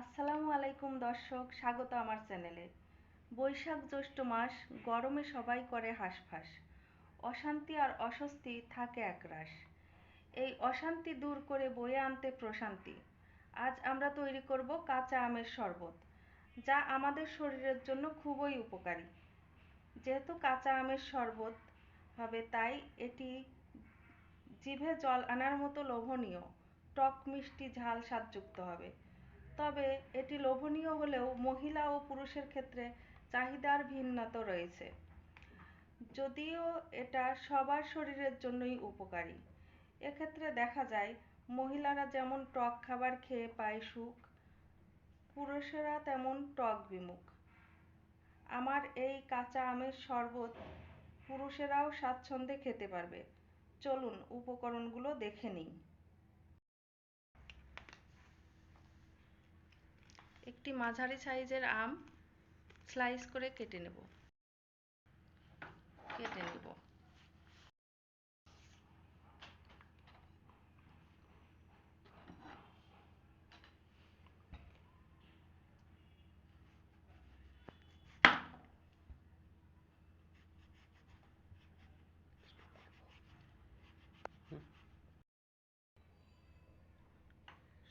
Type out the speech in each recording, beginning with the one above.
আসসালামু আলাইকুম দর্শক, স্বাগত আমার চ্যানেলে। বৈশাখ জ্যৈষ্ঠ মাস, গরমে সবাই করে হাঁসফাঁস। অশান্তি আর অস্বস্তি থাকে একরাশ। এই অশান্তি দূর করে বয়ে আনতে প্রশান্তি। আজ আমরা তৈরি করব কাঁচা আমের শরবত, যা আমাদের শরীরের জন্য খুবই উপকারী। যেহেতু কাঁচা আমের শরবত হবে, তাই এটি জিভে জল আনার মতো লোভনীয়। টক মিষ্টি ঝাল স্বাদযুক্ত হবে। তবে এটি লোভনীয় হলেও মহিলা ও পুরুষের ক্ষেত্রে চাহিদার ভিন্নতা রয়েছে। যদিও এটা সবার শরীরের জন্যই উপকারী। এক্ষেত্রে দেখা যায়, মহিলারা যেমন টক খাবার খেয়ে পায় সুখ, পুরুষেরা তেমন টক বিমুখ। আমার এই কাঁচা আমের শরবত পুরুষেরাও স্বাচ্ছন্দ্যে খেতে পারবে। চলুন উপকরণগুলো দেখে নিই। একটি মাঝারি সাইজের আম স্লাইস করে কেটে নেব। কেটে নেব।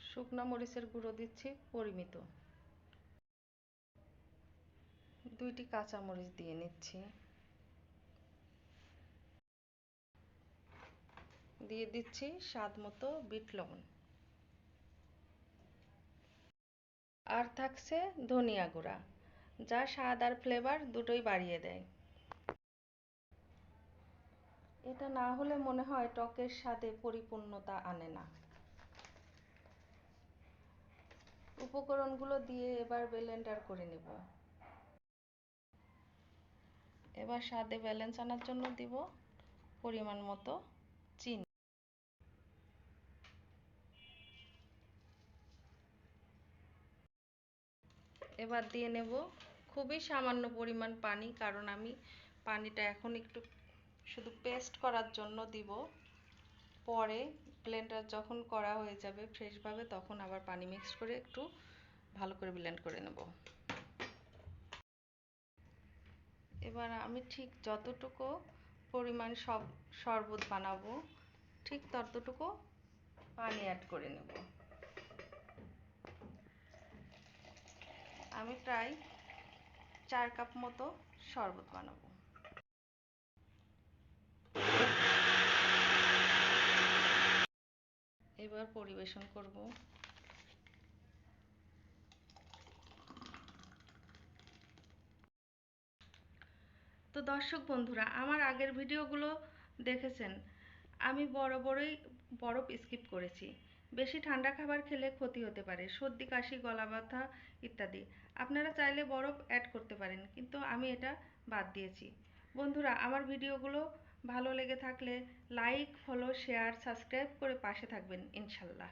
শুকনো মরিচের গুঁড়ো দিচ্ছি, পরিমিত। দুইটি কাঁচামরিচ দিয়ে নিচ্ছি। দিয়ে দিচ্ছি স্বাদ মতো বিট লবণ। আর থাকছে ধনিয়া গুঁড়া, যা স্বাদ আর ফ্লেভার দুটোই বাড়িয়ে দেয়। এটা না হলে মনে হয় টকের স্বাদে পরিপূর্ণতা আনে না। উপকরণগুলো দিয়ে এবার ব্লেন্ডার করে নেব। এবার স্বাদে ব্যালেন্স আনার জন্য দিব পরিমাণ মতো চিনি। এবার দিয়ে নেব খুবই সামান্য পরিমাণ পানি, কারণ আমি পানিটা এখন একটু শুধু পেস্ট করার জন্য দিব। পরে ব্লেন্ডার যখন করা হয়ে যাবে ফ্রেশভাবে তখন আবার পানি মিক্স করে একটু ভালো করে ব্লেন্ড করে নেব। এবার আমি ঠিক যতটুকু পরিমাণ সব শরবত বানাবো, ঠিক ততটুকু পানি অ্যাড করে নেব। আমি প্রায় চার কাপ মতো শরবত বানাবো। এবার পরিবেশন করব। তো দর্শক বন্ধুরা, আমার আগের ভিডিওগুলো দেখেছেন। আমি বরাবরই বরফ স্কিপ করেছি। বেশি ঠান্ডা খাবার খেলে ক্ষতি হতে পারে, সর্দি, কাশি, গলা ব্যথা ইত্যাদি। আপনারা চাইলে বরফ অ্যাড করতে পারেন, কিন্তু আমি এটা বাদ দিয়েছি। বন্ধুরা, আমার ভিডিওগুলো ভালো লেগে থাকলে লাইক ফলো শেয়ার সাবস্ক্রাইব করে পাশে থাকবেন, ইনশাল্লাহ।